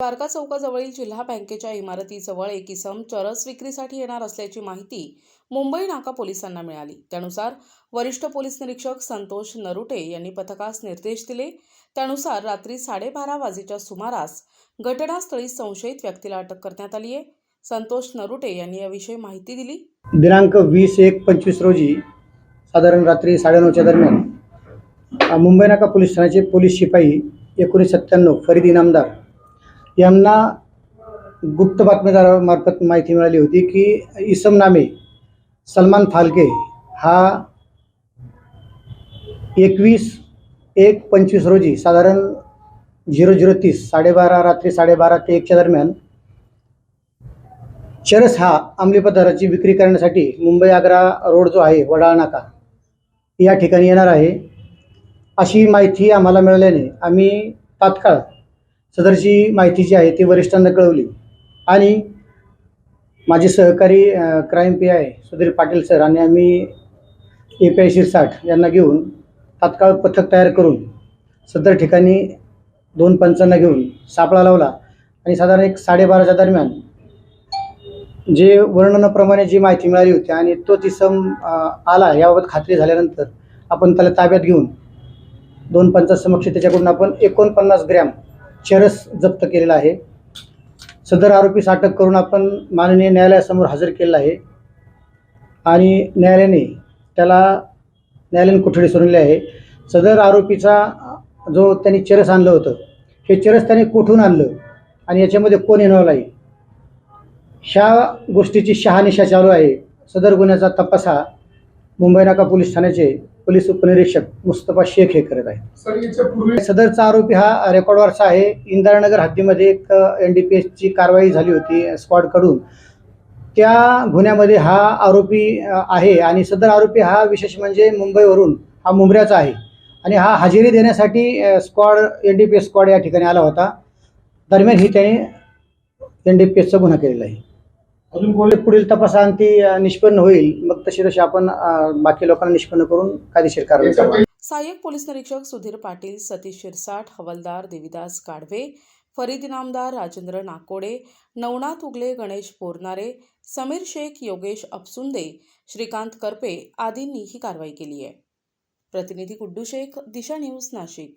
द्वारका चौकाजवळील जिल्हा बँकेच्या इमारतीजवळ एक इसम चरस विक्रीसाठी येणार असल्याची माहिती मुंबई नाका पोलिसांना मिळाली. त्यानुसार वरिष्ठ पोलीस निरीक्षक संतोष नरुटे यांनी पथकास निर्देश दिले. त्यानुसार रात्री साडेबारा वाजेच्या सुमारास घटनास्थळी संशयित व्यक्तीला अटक करण्यात आली आहे. संतोष नरुटे यांनी याविषयी माहिती दिली. दिनांक वीस एक पंचवीस रोजी साधारण रात्री साडेनऊच्या दरम्यान मुंबई नाका पोलीस ठाण्याचे पोलीस शिपाई एकोणीस सत्त्याण्णव फरीद इनामदार यांना गुप्त बातमीदारामार्फत माहिती मिळाली होती की इसम नामे सलमान फालके हा एकवीस एक पंचवीस रोजी साधारण झिरो झिरो तीस साडेबारा रात्री साडेबारा ते एकच्या दरम्यान चरस हा अंमली पदार्थाची विक्री करण्यासाठी मुंबई आग्रा रोड जो आहे वडाळ नाका या ठिकाणी येणार आहे. अशी माहिती आम्हाला मिळाल्याने आम्ही तात्काळ सदरची माहिती जी आहे ती वरिष्ठांना कळवली. आणि माझे सहकारी crime P I Sudhir Patil sir आणि आम्ही ए पी आय शिरसाठ यांना घेऊन तात्काळ पथक तयार करून सदर ठिकाणी दोन पंचांना घेऊन सापळा लावला आणि साधारण एक साडेबाराच्या दरम्यान जे वर्णनाप्रमाणे जी माहिती मिळाली होती आणि तो तिसम आला याबाबत खात्री झाल्यानंतर आपण त्याला ताब्यात घेऊन दोन पंचासमक्ष त्याच्याकडून आपण एकोणपन्नास ग्रॅम चरस जप्त केलेला आहे. सदर आरोपीस अटक करून आपण माननीय न्यायालयासमोर हजर केलेला आहे. आणि न्यायालयाने त्याला न्यायालयीन कोठडी सोडलेली आहे. सदर आरोपीचा जो त्यांनी चरस आणलं होतं हे चरस त्याने कुठून आणलं आणि याच्यामध्ये कोण इन्व्हॉल्व आहे? ह्या गोष्टीची शहानिशा चालू आहे. सदर गुन्ह्याचा तपास हा मुंबई नाका पोलीस ठाण्याचे पोलीस उपनिरीक्षक मुस्तफा शेख हे करत आहेत. सदरचा आरोपी हा रेकॉर्डवरचा आहे. इंदिरानगर हद्दीमध्ये एक एन डी पी एसची कारवाई झाली होती स्क्वॉडकडून त्या गुन्ह्यामध्ये हा आरोपी आहे आणि सदर आरोपी हा विशेष म्हणजे मुंबईवरून हा मुंबऱ्याचा आहे आणि हा हजेरी देण्यासाठी squad N D P S squad या ठिकाणी आला होता. दरम्यान ही त्याने एन डी पी एसचा गुन्हा केलेला आहे. अजून कोण? पुढील तपासांती निष्पन्न होईल. मग तशी तशी आपण बाकी लोकांना निष्पन्न करून कायदेशीर कारवाई सहाय्यक पोलीस निरीक्षक सुधीर पाटील सतीश शिरसाठ हवालदार देविदास गाढवे फरीद इनामदार राजेंद्र नाकोडे नवनाथ उगले गणेश बोरनारे समीर शेख योगेश अपसुंदे श्रीकांत करपे आदींनी ही कारवाई केली आहे. प्रतिनिधी गुड्डू शेख दिशा न्यूज नाशिक.